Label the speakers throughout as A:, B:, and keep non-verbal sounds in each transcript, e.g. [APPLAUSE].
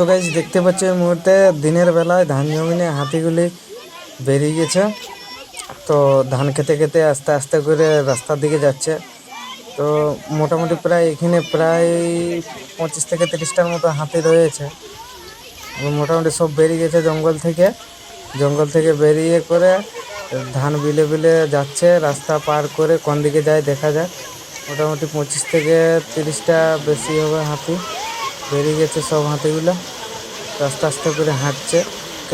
A: তো গাইজ দেখতে পাচ্ছ এই মুহূর্তে দিনের বেলায় ধান জমিনে হাতিগুলি বেরিয়ে গেছে। তো ধান খেতে খেতে আস্তে আস্তে করে রাস্তার দিকে যাচ্ছে। তো মোটামুটি প্রায় এখানে প্রায় পঁচিশ থেকে তিরিশটার মতো হাতি রয়েছে। মোটামুটি সব বেরিয়ে গেছে জঙ্গল থেকে। জঙ্গল থেকে বেরিয়ে করে ধান বিলে বিলে যাচ্ছে, রাস্তা পার করে কোন দিকে যায় দেখা যায় মোটামুটি পঁচিশ থেকে তিরিশটা বেশি হবে হাতি। বেরিয়ে গেছে সব হাতিগুলো। আস্তে আস্তে করে হাঁটছে।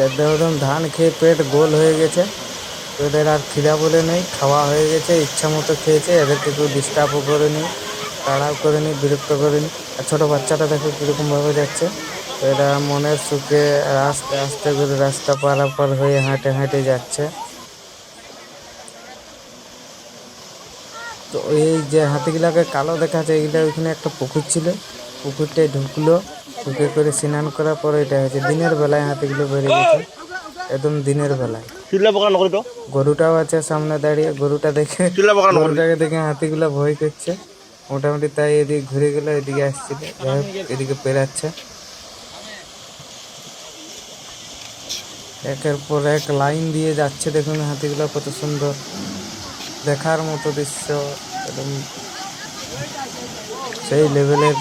A: একদম ধান খেয়ে পেট গোল হয়ে গেছে। এদের আর খিদা বলে নেই, খাওয়া হয়ে গেছে, ইচ্ছা মতো খেয়েছে, এদেরকে কেউ ডিস্টার্বও করেনি, তাড়াও করেনি, বিরক্ত করেনি। আর ছোটো বাচ্চাটা দেখো কীরকমভাবে যাচ্ছে। এরা মনের সুখে আস্তে আস্তে করে রাস্তা পারাপার হয়ে হাঁটে হাঁটে যাচ্ছে। তো এই যে হাতিগুলাকে কালো দেখাচ্ছে, এইগুলা ওইখানে একটা পুকুর ছিল। পুকুরটায় ঢুকলো। ঢুকে করে স্নান করার পরে এটা হয়েছে দিনের বেলায় হাতিগুলো বেরিয়ে গেছে। একদম দিনের বেলায়। গরুটাও আছে সামনে দাঁড়িয়ে। গরুটা দেখে গরুটাকে দেখে হাতিগুলো ভয় করছে। মোটামুটি তাই এদিকে ঘুরে গেলে এদিকে আসছিল। যাই হোক এদিকে পেরাচ্ছে। একের পর এক লাইন দিয়ে যাচ্ছে দেখুন হাতিগুলো কত সুন্দর। দেখার মতো দৃশ্য একদম। সেই লেভেলের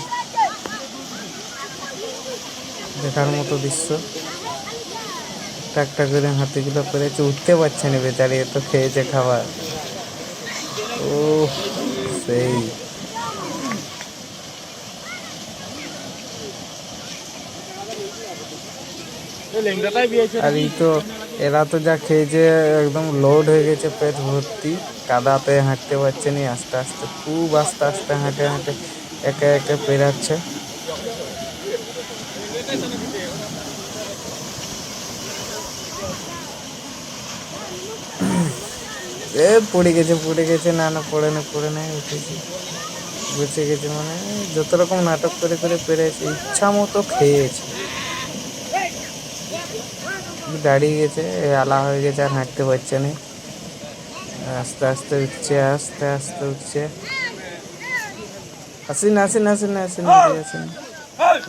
A: দেখার মতো দৃশ্য। একটা করে হাতিগুলো পেরেছে উঠতে পারছে না বেচারি, এত খেয়েছে খাবার। ও সেই। আর এই তো, এরা তো যা খেয়েছে, একদম লোড হয়ে গেছে পেট ভর্তি। কাদাতে হাঁটতে পারছে না, আস্তে আস্তে, খুব আস্তে আস্তে হাঁটে হাঁটে একে একে পেরাচ্ছে। এ, পড়ে গেছে পড়ে গেছে, না না, পড়ে না পড়ে না, উঠেছে। বেঁচে গেছে মানে যত রকম নাটক করে করে পেরেছে, ইচ্ছা মতো খেয়েছে। দাঁড়িয়ে গেছে আলা হয়ে গেছে, আর হাঁটতে পারছে না। আস্তে আস্তে উঠছে, আস্তে আস্তে উঠছে। আসিন আসিন আসিন আসিন আসিন।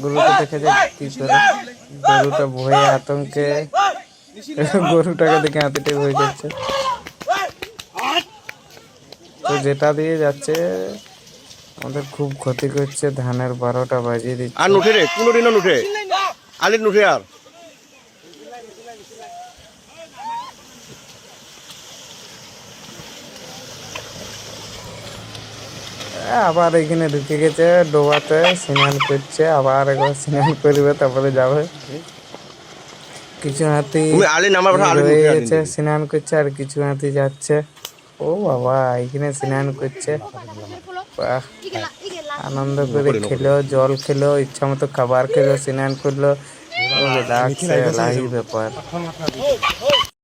A: গরুটা দেখে যায় কি করে। গরুটা ভয়ে আতঙ্কে [LAUGHS] গরুটাকে দেখে হাতিটাই ভয়ে যাচ্ছে তো যেটা দিয়ে যাচ্ছে, আমাদের খুব ক্ষতি করছে, ধানের বারোটা বাজিয়ে দিচ্ছে।
B: আর নুঠে রে, কোনো দিনও নুঠে। আলির নুঠে আর।
A: আবার এখানে ঢুকে গেছে ডোবাতে স্নান করছে আবার একবার স্নান করবে তারপরে যাবে। কিছু হাতি
B: তুমি আলি নামার কথা আলি
A: রয়ে
B: নুঠে আর
A: গেছে স্নান করছে আর কিছু হাতি যাচ্ছে। ও বাবা এখানে স্নান করছে। বাহ আনন্দ করে খেলো জল খেলো ইচ্ছা মতো খাবার খেলো স্নান করল। রিল্যাক্স ব্যাপার